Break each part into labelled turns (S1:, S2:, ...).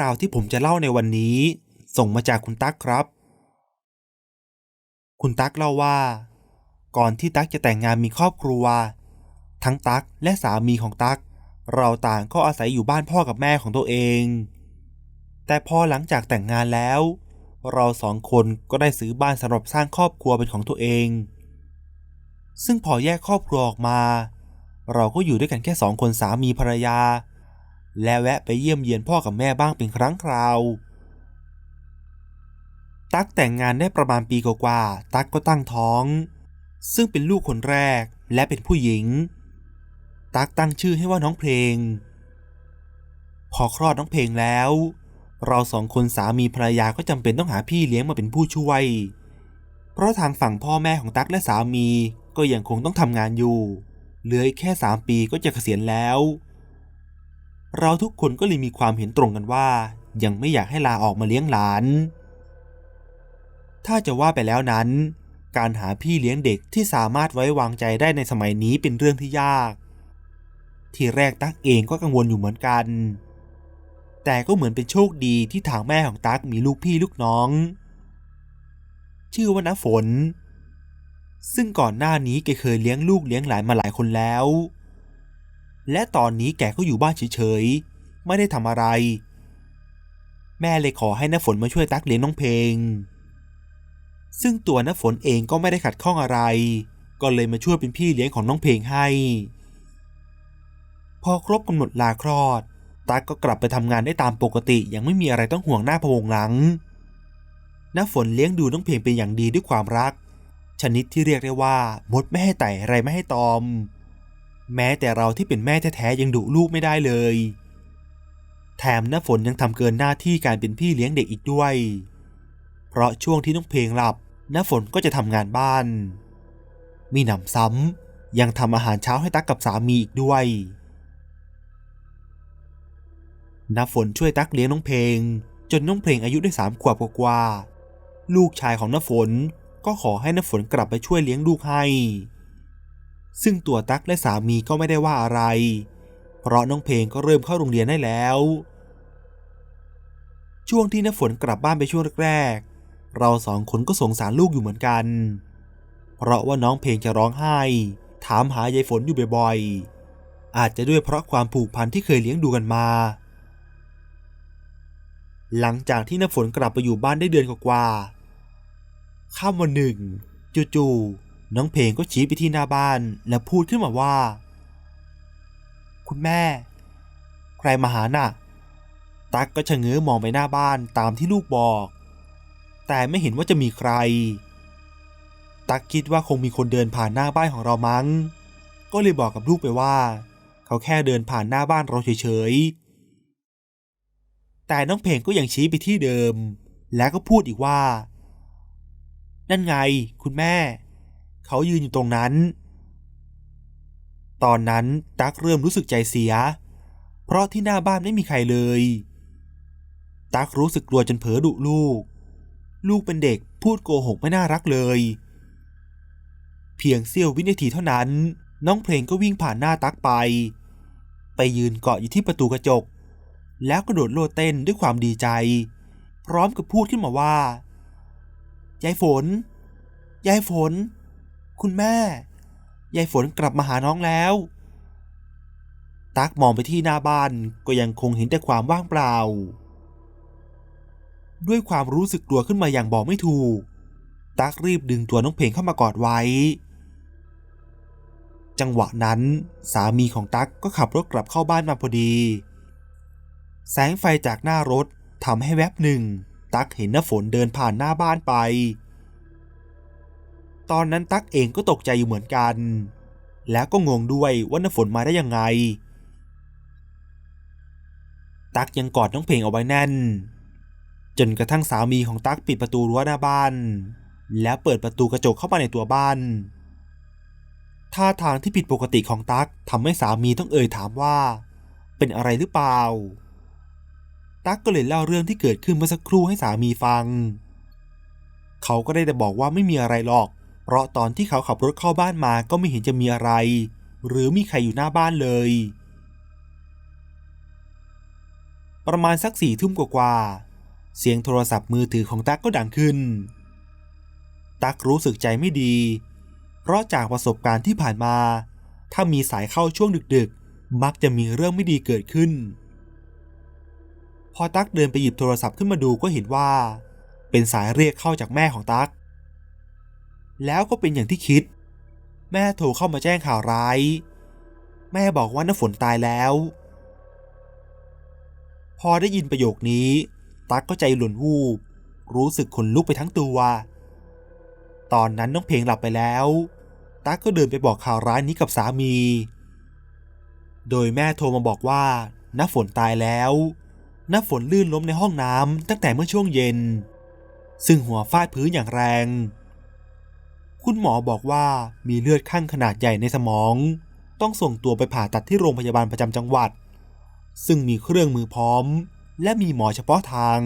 S1: ราวที่ผมจะเล่าในวันนี้ ส่งมาจากคุณตั๊กครับ คุณตั๊กเล่าว่า ก่อนที่ตั๊กจะแต่งงานมีครอบครัว ทั้งตั๊กและสามีของตั๊กเราต่างก็อาศัยอยู่บ้านพ่อกับแม่ของตัวเอง แต่พอหลังจากแต่งงานแล้ว เราสองคนก็ได้ซื้อบ้านสำหรับสร้างครอบครัวเป็นของตัวเอง ซึ่งพอแยกครอบครัวออกมา เราก็อยู่ด้วยกันแค่สองคนสามีภรรยา และแวะไปเยี่ยมเยียนพ่อกับแม่บ้างเป็นครั้งคราว ตั๊กแต่งงานได้ประมาณปีกว่าๆตั๊กก็ตั้งท้อง ซึ่งเป็นลูกคนแรกและเป็นผู้หญิง ตั๊กตั้งชื่อให้ว่าน้องเพลง พอคลอดน้องเพลงแล้ว เราสองคนสามีภรรยาก็จำเป็นต้องหาพี่เลี้ยงมาเป็นผู้ช่วย เพราะทางฝั่งพ่อแม่ของตั๊กและสามีก็ยังคงต้องทำงานอยู่เหลืออีกแค่สามปีก็จะเกษียณแล้ว เราทุกคนก็เลยมีความเห็นตรงกันว่า ยังไม่อยากให้ลาออกมาเลี้ยงหลาน ถ้าจะว่าไปแล้วนั้น การหาพี่เลี้ยงเด็กที่สามารถไว้วางใจได้ในสมัยนี้เป็นเรื่องที่ยาก ทีแรกตั๊กเองก็กังวลอยู่เหมือนกัน แต่ก็เหมือนเป็นโชคดีที่ทางแม่ของตั๊กมีลูกพี่ลูกน้อง ชื่อว่าน้าฝน ซึ่งก่อนหน้านี้แกเคยเลี้ยงลูกเลี้ยงหลานมาหลายคนแล้ว และตอนนี้แกก็อยู่บ้านเฉยๆ ไม่ได้ทำอะไร แม่เลยขอให้น้าฝนมาช่วยตั๊กเลี้ยงน้องเพลง ซึ่งตัวน้าฝนเองก็ไม่ได้ขัดข้องอะไร ก็เลยมาช่วยเป็นพี่เลี้ยงของน้องเพลงให้ พอครบกำหนดลาคลอดตั๊กก็กลับไปทำงานได้ตามปกติยังไม่มีอะไรต้องห่วงหน้าพวงหลัง น้าฝนเลี้ยงดูน้องเพลงเป็นอย่างดีด้วยความรัก ชนิดที่เรียกได้ว่ามดไม่ให้ไต่อะไรไม่ให้ตอม แม้แต่เราที่เป็นแม่แท้ๆยังดุลูกไม่ได้เลย แถมน้าฝนยังทำเกินหน้าที่การเป็นพี่เลี้ยงเด็กอีกด้วย เพราะช่วงที่น้องเพลงหลับน้าฝนก็จะทำงานบ้าน มีหนำซ้ำยังทำอาหารเช้าให้ตั๊กกับสามีอีกด้วยน้าฝนช่วยตั๊กเลี้ยงน้องเพลง จนน้องเพลงอายุได้สามขวบกว่า ลูกชายของน้าฝนก็ขอให้น้าฝนกลับไปช่วยเลี้ยงลูกให้ ซึ่งตัวตั๊กและสามีก็ไม่ได้ว่าอะไร เพราะน้องเพลงก็เริ่มเข้าโรงเรียนได้แล้ว ช่วงที่น้าฝนกลับบ้านไปช่วงแรกๆ เราสองคนก็สงสารลูกอยู่เหมือนกัน เพราะว่าน้องเพลงจะร้องไห้ ถามหายายฝนอยู่บ่อยๆ อาจจะด้วยเพราะความผูกพันที่เคยเลี้ยงดูกันมา หลังจากที่น้าฝนกลับไปอยู่บ้านได้เดือนกว่าๆค่ำวันหนึ่ง จู่ๆ น้องเพลงก็ชี้ไปที่หน้าบ้านและพูดขึ้นมาว่า คุณแม่ ใครมาหาน่ะ ตักก็ชะเง้อมองไปหน้าบ้านตามที่ลูกบอก แต่ไม่เห็นว่าจะมีใคร ตักคิดว่าคงมีคนเดินผ่านหน้าบ้านของเรามั้ง ก็เลยบอกกับลูกไปว่า เขาแค่เดินผ่านหน้าบ้านเราเฉยๆ แต่น้องเพลงก็ยังชี้ไปที่เดิม แล้วก็พูดอีกว่า นั่นไง คุณแม่ เขายืนอยู่ตรงนั้น ตอนนั้นตั๊กเริ่มรู้สึกใจเสีย เพราะที่หน้าบ้านไม่มีใครเลย ตั๊กรู้สึกกลัวจนเผลอดุลูก ลูกเป็นเด็กพูดโกหกไม่น่ารักเลย เพียงเสี้ยววินาทีเท่านั้น น้องเพลงก็วิ่งผ่านหน้าตั๊กไป ไปยืนเกาะอยู่ที่ประตูกระจก แล้วกระโดดโลดเต้นด้วยความดีใจ พร้อมกับพูดขึ้นมาว่ายายฝน ยายฝน คุณแม่ ยายฝนกลับมาหาน้องแล้ว ตักมองไปที่หน้าบ้านก็ยังคงเห็นแต่ความว่างเปล่า ด้วยความรู้สึกกลัวขึ้นมาอย่างบอกไม่ถูก ตักรีบดึงตัวน้องเพลงเข้ามากอดไว้ จังหวะนั้นสามีของตักก็ขับรถกลับเข้าบ้านมาพอดี แสงไฟจากหน้ารถทำให้แวบหนึ่ง ตักเห็นน้าฝนเดินผ่านหน้าบ้านไป ตอนนั้นตั๊กเองก็ตกใจอยู่เหมือนกัน แล้วก็งงด้วยว่าน้าฝนมาได้ยังไง ตั๊กยังกอดน้องเพลงเอาไว้แน่น จนกระทั่งสามีของตั๊กปิดประตูรั้วหน้าบ้าน แล้วเปิดประตูกระจกเข้ามาในตัวบ้านท่าทางที่ผิดปกติของตั๊กทำให้สามีต้องเอ่ยถามว่า เป็นอะไรหรือเปล่า ตั๊กก็เลยเล่าเรื่องที่เกิดขึ้นเมื่อสักครู่ให้สามีฟัง เขาก็ได้แต่บอกว่าไม่มีอะไรหรอก เพราะตอนที่เขาขับรถเข้าบ้านมาก็ไม่เห็นจะมีอะไร หรือมีใครอยู่หน้าบ้านเลย ประมาณสักสี่ทุ่มกว่าๆเสียงโทรศัพท์มือถือของตั๊กก็ดังขึ้น ตั๊กรู้สึกใจไม่ดี เพราะจากประสบการณ์ที่ผ่านมา ถ้ามีสายเข้าช่วงดึกๆ มักจะมีเรื่องไม่ดีเกิดขึ้น พอตั๊กเดินไปหยิบโทรศัพท์ขึ้นมาดูก็เห็นว่า เป็นสายเรียกเข้าจากแม่ของตั๊ก แล้วก็เป็นอย่างที่คิด แม่โทรเข้ามาแจ้งข่าวร้าย แม่บอกว่าน้าฝนตายแล้ว พอได้ยินประโยคนี้ ตั๊กก็ใจหล่นวูบ รู้สึกขนลุกไปทั้งตัว ตอนนั้นน้องเพลงหลับไปแล้ว ตั๊กก็เดินไปบอกข่าวร้ายนี้กับสามี โดยแม่โทรมาบอกว่าน้าฝนตายแล้วน้าฝนลื่นล้มในห้องน้ำตั้งแต่เมื่อช่วงเย็น ซึ่งหัวฟาดพื้นอย่างแรง คุณหมอบอกว่ามีเลือดข้างขนาดใหญ่ในสมอง ต้องส่งตัวไปผ่าตัดที่โรงพยาบาลประจำจังหวัด ซึ่งมีเครื่องมือพร้อม และมีหมอเฉพาะทาง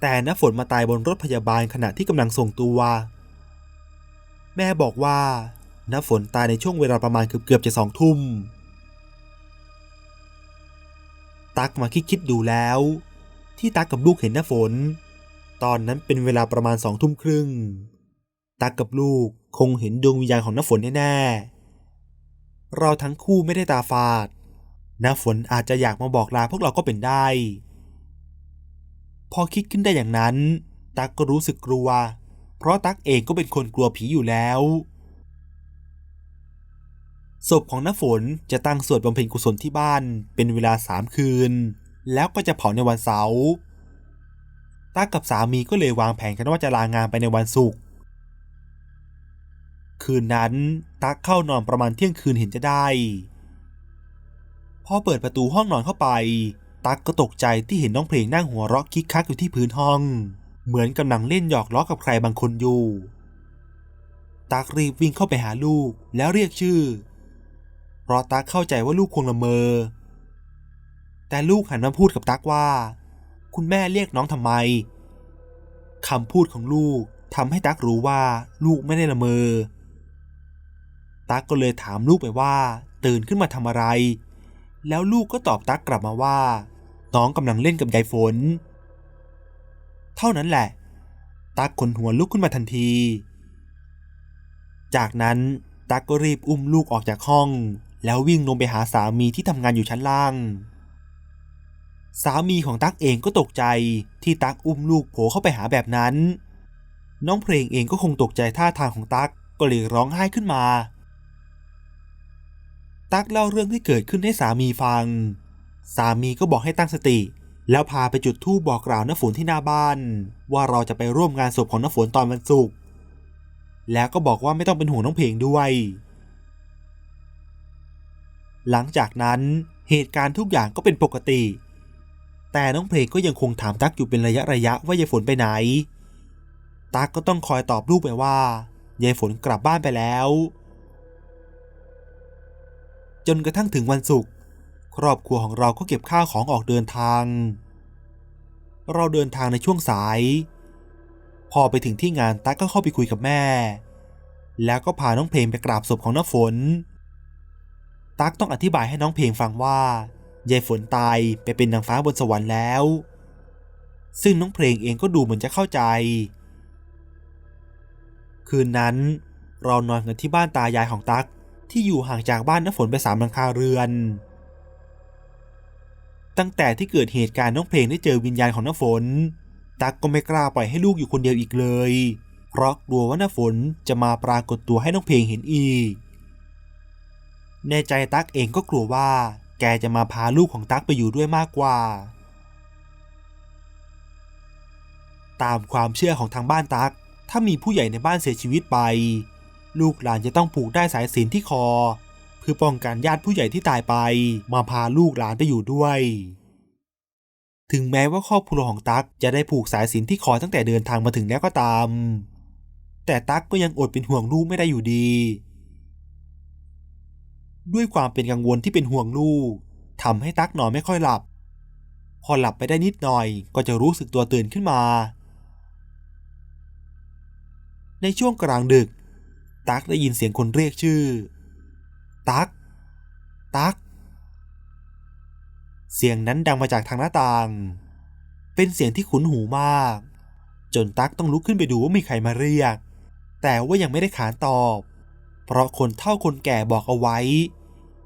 S1: แต่น้าฝนมาตายบนรถพยาบาลขณะที่กำลังส่งตัว แม่บอกว่าน้าฝนตายในช่วงเวลาประมาณเกือบๆจะสองทุ่ม ตักมาคิดคิดดูแล้ว ที่ตักกับลูกเห็นน้าฝน ตอนนั้นเป็นเวลาประมาณสองทุ่มครึ่ง ตักกับลูกคงเห็นดวงวิญญาณของน้าฝนแน่ๆ เราทั้งคู่ไม่ได้ตาฝาด น้าฝนอาจจะอยากมาบอกลาพวกเราก็เป็นได้ พอคิดขึ้นได้อย่างนั้น ตักก็รู้สึกกลัว เพราะตักเองก็เป็นคนกลัวผีอยู่แล้ว ศพของน้าฝนจะตั้งสวดบำเพ็ญกุศลที่บ้านเป็นเวลาสามคืน แล้วก็จะเผาในวันเสาร์ตักกับสามีก็เลยวางแผนกันว่าจะลางานไปในวันศุกร์ คืนนั้นตักเข้านอนประมาณเที่ยงคืนเห็นจะได้ พอเปิดประตูห้องนอนเข้าไป ตักก็ตกใจที่เห็นน้องเพลงนั่งหัวเราะคิกคักอยู่ที่พื้นห้อง เหมือนกำลังเล่นหยอกล้อกับใครบางคนอยู่ตักรีบวิ่งเข้าไปหาลูกแล้วเรียกชื่อ เพราะตักเข้าใจว่าลูกคงละเมอ แต่ลูกหันมาพูดกับตักว่า คุณแม่เรียกน้องทำไมคำพูดของลูกทำให้ตักรู้ว่าลูกไม่ได้ละเมอ ตั๊กก็เลยถามลูกไปว่า ตื่นขึ้นมาทำอะไร แล้วลูกก็ตอบตั๊กกลับมาว่า น้องกำลังเล่นกับยายฝน เท่านั้นแหละ ตั๊กขนหัวลุกขึ้นมาทันที จากนั้นตั๊กก็รีบอุ้มลูกออกจากห้อง แล้ววิ่งลงไปหาสามีที่ทำงานอยู่ชั้นล่าง สามีของตั๊กเองก็ตกใจที่ตั๊กอุ้มลูกโผล่เข้าไปหาแบบนั้น น้องเพลงเองก็คงตกใจท่าทางของตั๊กก็เลยร้องไห้ขึ้นมา ตั๊กเล่าเรื่องที่เกิดขึ้นให้สามีฟัง สามีก็บอกให้ตั้งสติ แล้วพาไปจุดธูปบอกกล่าวน้าฝนที่หน้าบ้าน ว่าเราจะไปร่วมงานศพของน้าฝนตอนวันศุกร์แล้วก็บอกว่าไม่ต้องเป็นห่วงน้องเพลงด้วย หลังจากนั้นเหตุการณ์ทุกอย่างก็เป็นปกติ แต่น้องเพลงก็ยังคงถามตั๊กอยู่เป็นระยะระยะว่ายายฝนไปไหน ตั๊กก็ต้องคอยตอบลูกไปว่ายายฝนกลับบ้านไปแล้ว จนกระทั่งถึงวันศุกร์ครอบครัวของเราก็เก็บข้าวของออกเดินทาง เราเดินทางในช่วงสาย พอไปถึงที่งานตั๊กก็เข้าไปคุยกับแม่ แล้วก็พาน้องเพลงไปกราบศพของน้าฝน ตั๊กต้องอธิบายให้น้องเพลงฟังว่ายายฝนตายไปเป็นนางฟ้าบนสวรรค์แล้ว ซึ่งน้องเพลงเองก็ดูเหมือนจะเข้าใจ คืนนั้นเรานอนกันที่บ้านตายายของตั๊ก ที่อยู่ห่างจากบ้านน้าฝนไปสามหลังคาเรือน ตั้งแต่ที่เกิดเหตุการณ์น้องเพลงได้เจอวิญญาณของน้าฝน ตั๊กก็ไม่กล้าปล่อยให้ลูกอยู่คนเดียวอีกเลย เพราะกลัวว่าน้าฝนจะมาปรากฏตัวให้น้องเพลงเห็นอีก ในใจตั๊กเองก็กลัวว่า แกจะมาพาลูกของตั๊กไปอยู่ด้วยมากกว่า ตามความเชื่อของทางบ้านตั๊กถ้ามีผู้ใหญ่ในบ้านเสียชีวิตไป ลูกหลานจะต้องผูกได้สายสินที่คอ เพื่อป้องกันญาติผู้ใหญ่ที่ตายไป มาพาลูกหลานไปอยู่ด้วย ถึงแม้ว่าครอบครัวของตั๊กจะได้ผูกสายสินที่คอตั้งแต่เดินทางมาถึงแล้วก็ตาม แต่ตั๊กก็ยังอดเป็นห่วงลูกไม่ได้อยู่ดี ด้วยความเป็นกังวลที่เป็นห่วงลูกทำให้ตั๊กนอนไม่ค่อยหลับ พอหลับไปได้นิดหน่อยก็จะรู้สึกตัวตื่นขึ้นมา ในช่วงกลางดึก ตั๊กได้ยินเสียงคนเรียกชื่อ ตั๊ก ตั๊ก เสียงนั้นดังมาจากทางหน้าต่าง เป็นเสียงที่คุ้นหูมาก จนตั๊กต้องลุกขึ้นไปดูว่ามีใครมาเรียก แต่ว่ายังไม่ได้ขานตอบ เพราะคนเฒ่าคนแก่บอกเอาไว้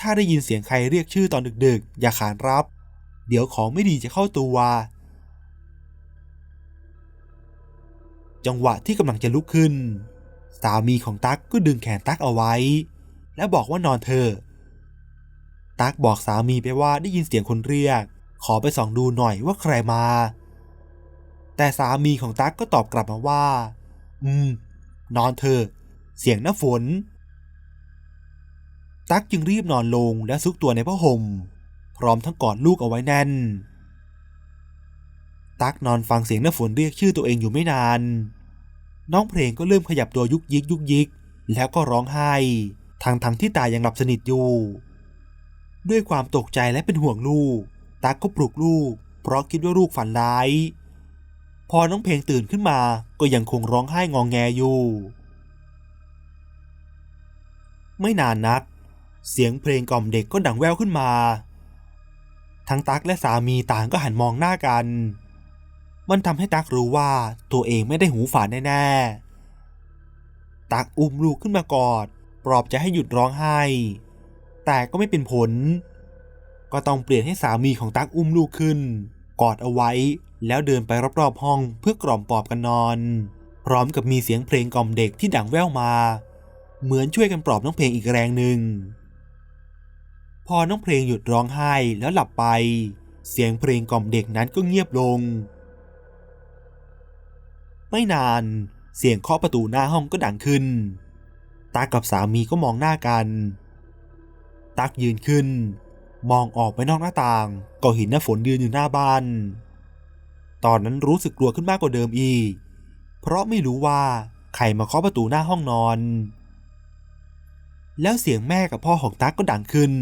S1: ถ้าได้ยินเสียงใครเรียกชื่อตอนดึกๆ อย่าขานรับ เดี๋ยวของไม่ดีจะเข้าตัว จังหวะที่กำลังจะลุกขึ้น สามีของตั๊กก็ดึงแขนตั๊กเอาไว้ และบอกว่านอนเถอตั๊กบอกสามีไปว่าได้ยินเสียงคนเรียก ขอไปส่องดูหน่อยว่าใครมา แต่สามีของตั๊กก็ตอบกลับมาว่า อืม นอนเถอเสียงน้าฝน ตั๊กจึงรีบนอนลงและซุกตัวในผ้าห่ม พร้อมทั้งกอดลูกเอาไว้แน่น ตั๊กนอนฟังเสียงน้าฝนเรียกชื่อตัวเองอยู่ไม่นาน น้องเพลงก็เริ่มขยับตัวยุกยิกยุกยิก แล้วก็ร้องไห้ทั้งทั้งที่ตายังหลับสนิทอยู่ ด้วยความตกใจและเป็นห่วงลูกตั๊กก็ปลุกลูก เพราะคิดว่าลูกฝันร้าย พอน้องเพลงตื่นขึ้นมาก็ยังคงร้องไห้งองแงอยู่ ไม่นานนัก เสียงเพลงกล่อมเด็กก็ดังแว่วขึ้นมา ทั้งตักและสามีต่างก็หันมองหน้ากัน มันทำให้ตักรู้ว่าตัวเองไม่ได้หูฝาดแน่ๆ ตักอุ้มลูกขึ้นมากอด ปลอบใจให้หยุดร้องไห้ แต่ก็ไม่เป็นผล ก็ต้องเปลี่ยนให้สามีของตักอุ้มลูกขึ้น กอดเอาไว้ แล้วเดินไปรอบๆห้องเพื่อกล่อมปลอบกันนอน พร้อมกับมีเสียงเพลงกล่อมเด็กที่ดังแว่วมา เหมือนช่วยกันปลอบน้องเพลงอีกแรงหนึ่งพอน้องเพลงหยุดร้องไห้แล้วหลับไป เสียงเพลงกล่อมเด็กนั้นก็เงียบลง ไม่นานเสียงเคาะประตูหน้าห้องก็ดังขึ้นตากับสามีก็มองหน้ากัน ตักยืนขึ้น มองออกไปนอกหน้าต่าง ก็เห็นน้าฝนยืนอยู่หน้าบ้าน ตอนนั้นรู้สึกกลัวขึ้นมากกว่าเดิมอีก เพราะไม่รู้ว่าใครมาเคาะประตูหน้าห้องนอน แล้วเสียงแม่กับพ่อของตักก็ดังขึ้น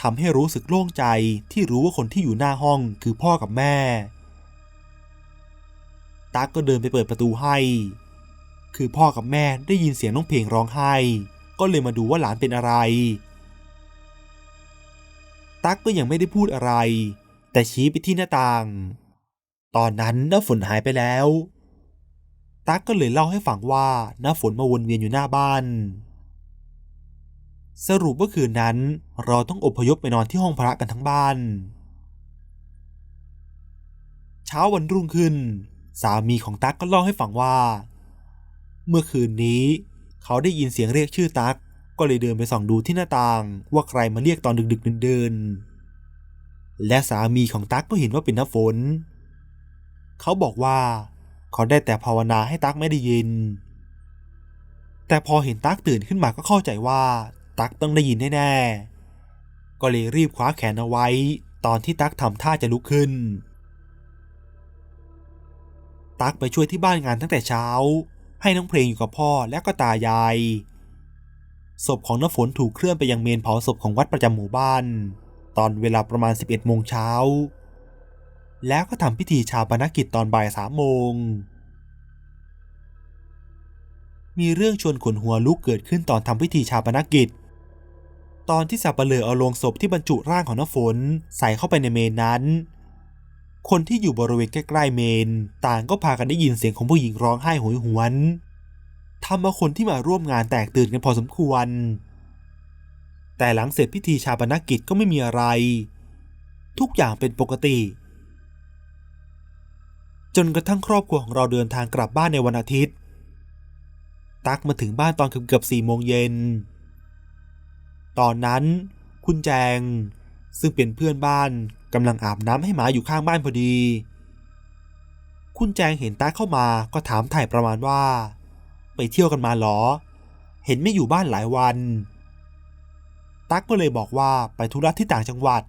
S1: ทำให้รู้สึกโล่งใจที่รู้ว่าคนที่อยู่หน้าห้องคือพ่อกับแม่ ตั๊กก็เดินไปเปิดประตูให้ คือพ่อกับแม่ได้ยินเสียงน้องเพลงร้องไห้ ก็เลยมาดูว่าหลานเป็นอะไร ตั๊กก็ยังไม่ได้พูดอะไร แต่ชี้ไปที่หน้าต่าง ตอนนั้นน้าฝนหายไปแล้ว ตั๊กก็เลยเล่าให้ฟังว่าน้าฝนมาวนเวียนอยู่หน้าบ้าน สรุปว่าคืนนั้นเราต้องอพยพไปนอนที่ห้องพระกันทั้งบ้านเช้าวันรุ่งขึ้น สามีของตั๊กก็เล่าให้ฟังว่า เมื่อคืนนี้ เขาได้ยินเสียงเรียกชื่อตั๊กก็เลยเดินไปส่องดูที่หน้าต่าง ว่าใครมาเรียกตอนดึกๆเดินๆและสามีของตั๊กก็เห็นว่าเป็นน้าฝน เขาบอกว่าเขาได้แต่ภาวนาให้ตั๊กไม่ได้ยิน แต่พอเห็นตั๊กตื่นขึ้นมาก็เข้าใจว่า ตั๊กต้องได้ยินแน่ๆก็เลยรีบคว้าแขนเอาไว้ ตอนที่ตั๊กทำท่าจะลุกขึ้น ตั๊กไปช่วยที่บ้านงานตั้งแต่เช้า ให้น้องเพลงอยู่กับพ่อและก็ตายาย ศพของน้าฝนถูกเคลื่อนไปยังเมนเผาศพของวัดประจำหมู่บ้าน ตอนเวลาประมาณ 11โมงเช้า แล้วก็ทำพิธีชาปนกิจตอนบ่ายสามโมง มีเรื่องชวนขนหัวลุกเกิดขึ้นตอนทำพิธีชาปนกิจ ตอนที่สับเปลือเอาโลงศพที่บรรจุร่างของน้าฝนใส่เข้าไปในเมนนั้น คนที่อยู่บริเวณใกล้ๆเมน ต่างก็พากันได้ยินเสียงของผู้หญิงร้องไห้โหยหวนทำเอาคนที่มาร่วมงานแตกตื่นกันพอสมควร แต่หลังเสร็จพิธีชาปนกิจก็ไม่มีอะไร ทุกอย่างเป็นปกติ จนกระทั่งครอบครัวของเราเดินทางกลับบ้านในวันอาทิตย์ ตักมาถึงบ้านตอนเกือบๆสี่โมงเย็น ตอนนั้น คุณแจงซึ่งเป็นเพื่อนบ้าน กำลังอาบน้ำให้หมาอยู่ข้างบ้านพอดี คุณแจงเห็นตักเข้ามาก็ถามถ่ายประมาณว่า ไปเที่ยวกันมาหรอ เห็นไม่อยู่บ้านหลายวันตั๊กก็เลยบอกว่าไปธุระที่ต่างจังหวัด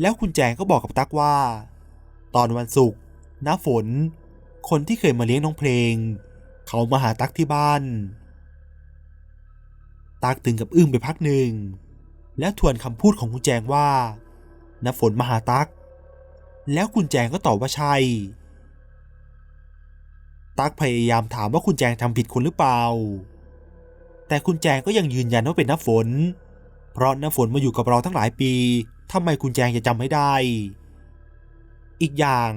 S1: แล้วคุณแจงก็บอกกับตั๊กว่า ตอนวันศุกร์น้าฝน คนที่เคยมาเลี้ยงน้องเพลง เขามาหาตั๊กที่บ้าน ตั๊กถึงกับอึ้งไปพักหนึ่ง แล้วทวนคำพูดของคุณแจงว่า น้าฝนมาหาตัก แล้วคุณแจงก็ตอบว่าใช่ ตักพยายามถามว่าคุณแจงทำผิดคนหรือเปล่า แต่คุณแจงก็ยังยืนยันว่าเป็นน้าฝน เพราะน้าฝนมาอยู่กับเราทั้งหลายปีทำไมคุณแจงจะจำไม่ได้ อีกอย่าง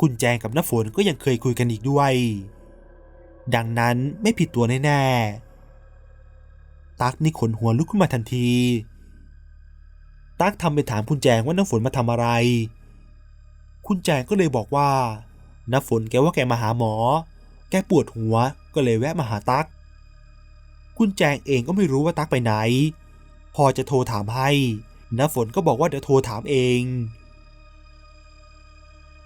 S1: คุณแจงกับน้าฝนก็ยังเคยคุยกันอีกด้วย ดังนั้นไม่ผิดตัวแน่ๆตักนี่ขนหัวลุกขึ้นมาทันที ตั๊กทำเป็นถามคุณแจงว่าน้ำฝนมาทำอะไร คุณแจงก็เลยบอกว่า น้าฝนแกว่าแกมาหาหมอ แกปวดหัวก็เลยแวะมาหาตั๊ก คุณแจงเองก็ไม่รู้ว่าตั๊กไปไหน พอจะโทรถามให้ น้าฝนก็บอกว่าเดี๋ยวโทรถามเอง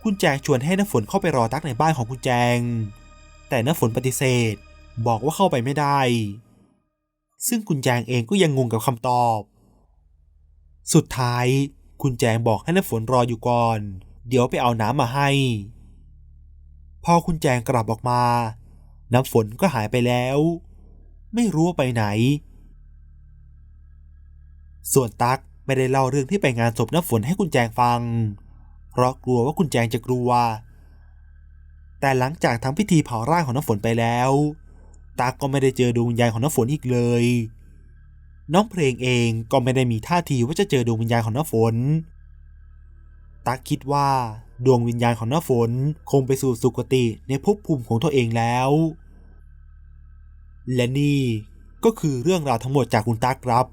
S1: คุณแจงชวนให้น้าฝนเข้าไปรอตั๊กในบ้านของคุณแจง แต่น้าฝนปฏิเสธ บอกว่าเข้าไปไม่ได้ ซึ่งคุณแจงเองก็ยังงงกับคำตอบ สุดท้าย คุณแจงบอกให้น้าฝนรออยู่ก่อน เดี๋ยวไปเอาน้ำมาให้ พอคุณแจงกลับออกมา น้ำฝนก็หายไปแล้ว ไม่รู้ว่าไปไหน ส่วนตั๊กไม่ได้เล่าเรื่องที่ไปงานศพน้ำฝนให้คุณแจงฟัง เพราะกลัวว่าคุณแจงจะกลัว แต่หลังจากทำพิธีเผาร่างของน้ำฝนไปแล้ว ตั๊กก็ไม่ได้เจอดวงวิญญาณของน้ำฝนอีกเลย น้องเพลงเองก็ไม่ได้มีท่าทีว่าจะเจอดวงวิญญาณของน้ำฝน ตักคิดว่าดวงวิญญาณของน้ำฝนคงไปสู่สุคติในภพภูมิของตัวเองแล้ว และนี่ก็คือเรื่องราวทั้งหมดจากคุณตักครับ